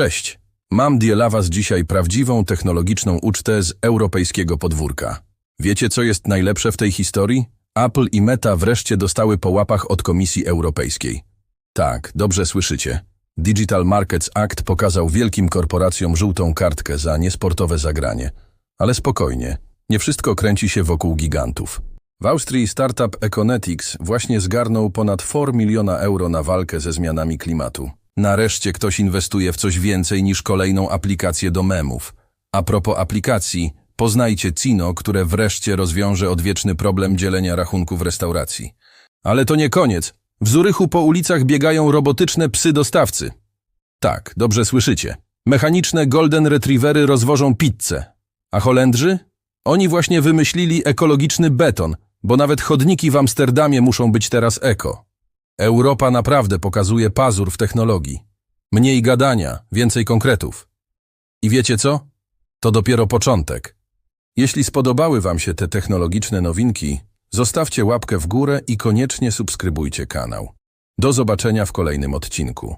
Cześć. Mam dla Was dzisiaj prawdziwą technologiczną ucztę z europejskiego podwórka. Wiecie, co jest najlepsze w tej historii? Apple i Meta wreszcie dostały po łapach od Komisji Europejskiej. Tak, dobrze słyszycie. Digital Markets Act pokazał wielkim korporacjom żółtą kartkę za niesportowe zagranie. Ale spokojnie, nie wszystko kręci się wokół gigantów. W Austrii startup Econetics właśnie zgarnął ponad 4 miliona euro na walkę ze zmianami klimatu. Nareszcie ktoś inwestuje w coś więcej niż kolejną aplikację do memów. A propos aplikacji, poznajcie Cino, które wreszcie rozwiąże odwieczny problem dzielenia rachunków restauracji. Ale to nie koniec. W Zurychu po ulicach biegają robotyczne psy dostawcy. Tak, dobrze słyszycie. Mechaniczne Golden Retrievery rozwożą pizzę. A Holendrzy? Oni właśnie wymyślili ekologiczny beton, bo nawet chodniki w Amsterdamie muszą być teraz eko. Europa naprawdę pokazuje pazur w technologii. Mniej gadania, więcej konkretów. I wiecie co? To dopiero początek. Jeśli spodobały Wam się te technologiczne nowinki, zostawcie łapkę w górę i koniecznie subskrybujcie kanał. Do zobaczenia w kolejnym odcinku.